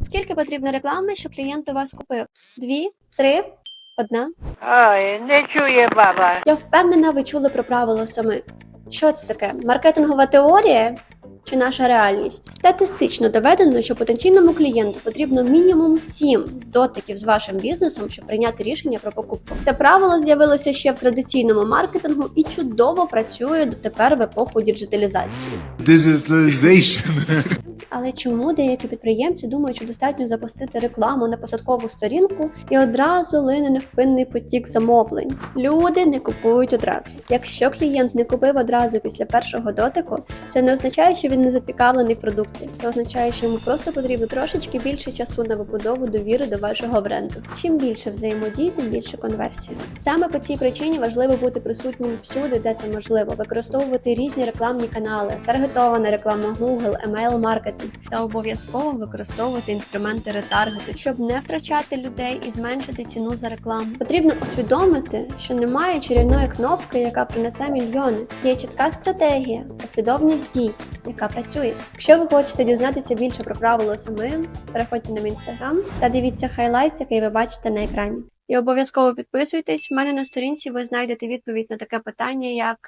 Скільки потрібно реклами, щоб клієнт у вас купив? Дві, три, одна. Ой, не чує баба. Я впевнена, ви чули про правило семи. Що це таке? Маркетингова теорія чи наша реальність? Статистично доведено, що потенційному клієнту потрібно мінімум 7 дотиків з вашим бізнесом, щоб прийняти рішення про покупку. Це правило з'явилося ще в традиційному маркетингу і чудово працює дотепер в епоху діджиталізації. Digitalization. Але чому деякі підприємці думають, що достатньо запустити рекламу на посадкову сторінку і одразу лине невпинний потік замовлень? Люди не купують одразу. Якщо клієнт не купив одразу після першого дотику, це не означає, що він не зацікавлений в продукті. Це означає, що йому просто потрібно трошечки більше часу на вибудову довіри до вашого бренду. Чим більше взаємодій, тим більше конверсія. Саме по цій причині важливо бути присутнім всюди, де це можливо, використовувати різні рекламні канали, таргетована реклама Google, email маркетинг та обов'язково використовувати інструменти ретаргету, щоб не втрачати людей і зменшити ціну за рекламу. Потрібно усвідомити, що немає чарівної кнопки, яка принесе мільйони. Є чітка стратегія, послідовність дій, яка працює. Якщо ви хочете дізнатися більше про правило семи, переходьте на мій інстаграм та дивіться хайлайт, який ви бачите на екрані. І обов'язково підписуйтесь. В мене на сторінці ви знайдете відповідь на таке питання, як